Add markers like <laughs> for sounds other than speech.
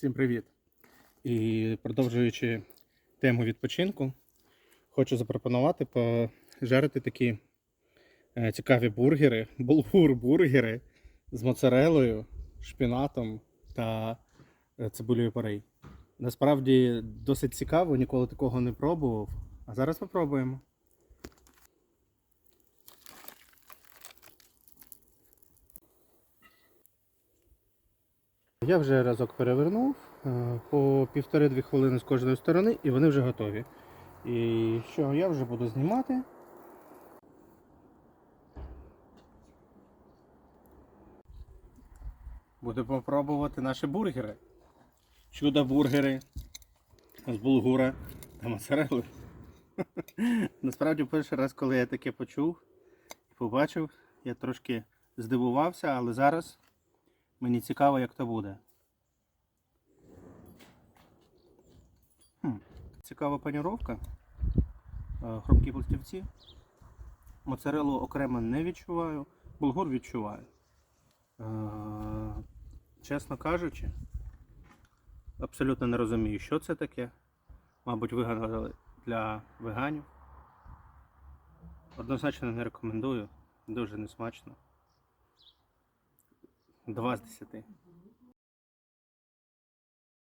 Всім привіт! І продовжуючи тему відпочинку, хочу запропонувати пожарити такі е, цікаві бургери, <laughs> булгур-бургери з моцарелою, шпінатом та е, цибулею порей. Насправді досить цікаво, ніколи такого не пробував. А зараз попробуємо. Я вже разок перевернув е, по півтори-дві хвилини з кожної сторони, і вони вже готові. І що, я вже буду знімати. Будемо пробувати наші бургери. Чудо-бургери з булгура та моцарелли. <laughs> Насправді, перший раз, коли я таке почув і побачив, я трошки здивувався, але зараз мені цікаво, як то буде. Цікава паніровка. Е, Хрумкі пластівці. Моцарелу окремо не відчуваю, булгур відчуваю. Е, Чесно кажучи, абсолютно не розумію, що це таке. Мабуть, вигадали для веганів. Однозначно не рекомендую. Дуже несмачно. 2 з 10.